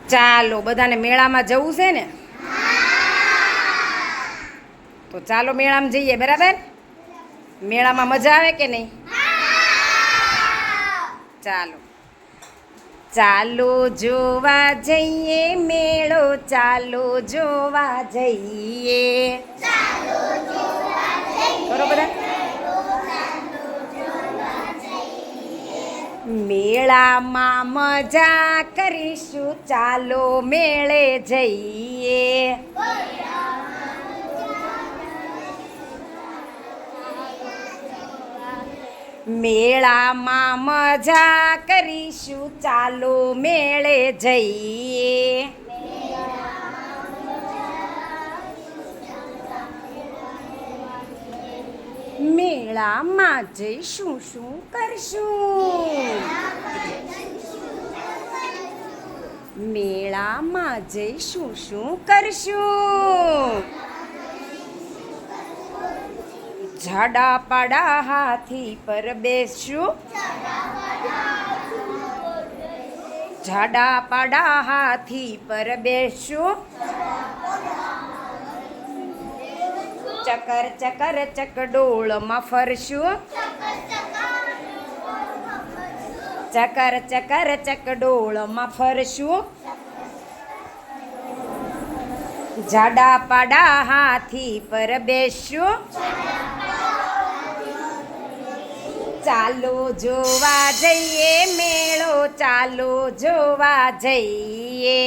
ચાલો, બધાને મેળામાં જવું છે ને? તો ચાલો મેળામાં જઈએ, બરાબર? મેળામાં મજા આવે કે નહીં? ચાલો. ચાલો જોવા જઈએ, મેળો ચાલો જોવા જઈએ. મેળામાં મજા કરીશું ચાલો મેળે જઈએ મેળામાં મજા કરીશું ચાલો મેળે જઈએ મેળામાં જઈશું શું કરશું? મેળામાં જઈશું શું કરશું? ઝાડા પાડા હાથી પર બેસશું. ઝાડા પાડા હાથી પર બેસશું. ચકર ચકર ચકડોળમાં ફરશું ચકર ચકર ચકડોળમાં ફરશું જાડા પાડા હાથી પર બેસશું. ચાલો જોવા જઈએ, મેળો ચાલો જોવા જઈએ.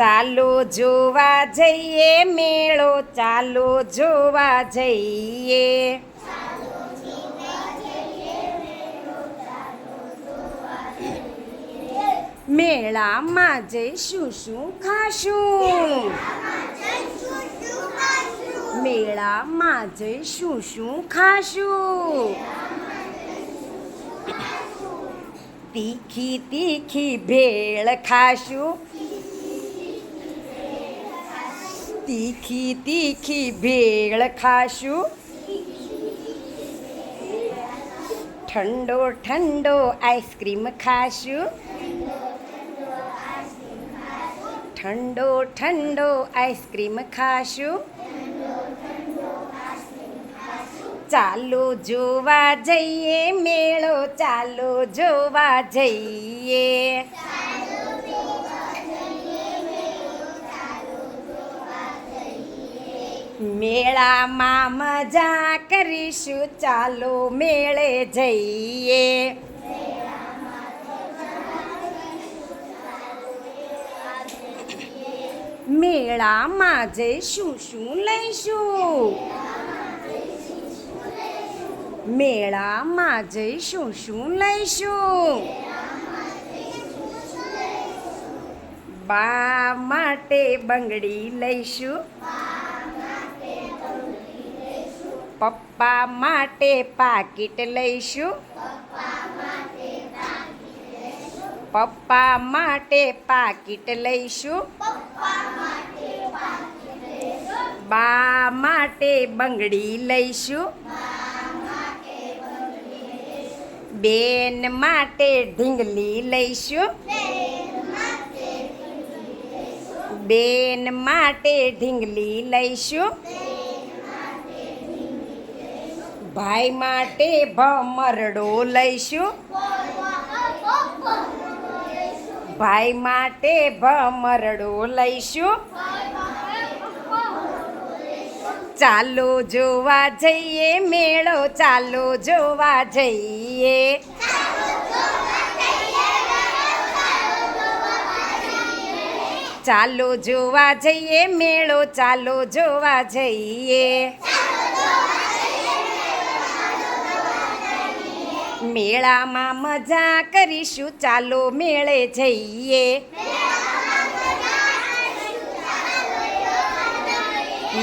ચાલો જોવા જઈએ, મેળો ચાલો જોવા જઈએ. મેળામાં જઈશું, શું ખાશું? મેળામાં જઈશું, શું ખાશું? તીખી તીખી ભેળ ખાશું. તીખી તીખી ભેળ ખાશું. ઠંડો ઠંડો આઈસ્ક્રીમ ખાશું. ઠંડો ઠંડો આઈસ્ક્રીમ ખાશું. ચાલો જોવા જઈએ, મેળો ચાલો જોવા જઈએ. મેળામાં મજા કરીશું. ચાલો મેળે જઈએ. મેળામાં જઈશું, શું લઈશું? મેળામાં જઈશું, શું લઈશું? બા માટે બંગડી લઈશું. પપ્પા માટે પાકીટ લઈશું. પપ્પા માટે પાકીટ લઈશું. બા માટે બંગડી લઈશું. બેન માટે ઢીંગલી લઈશું. બેન માટે ઢીંગલી લઈશું. ભાઈ માટે ભમરડો લઈશું. ભાઈ માટે ભમરડો લઈશું. ચાલો જોવા જઈએ, મેળો ચાલો જોવા જઈએ. ચાલો જોવા જઈએ, મેળો ચાલો જોવા જઈએ. મેળામાં મજા કરીશું. ચાલો મેળે જઈએ.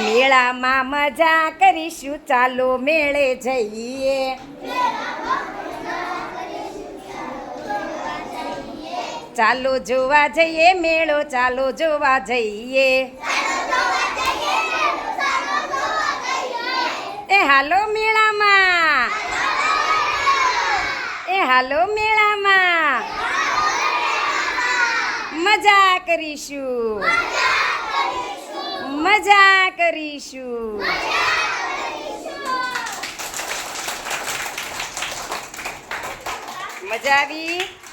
મેળામાં મજા કરીશું. ચાલો મેળે જઈએ. ચાલો જોવા જઈએ મેળો. ચાલો જોવા જઈએ. એ હાલો મેળામાં. હાલો મેળામાં. મજા કરીશું. મજા કરીશું. મજા આવી?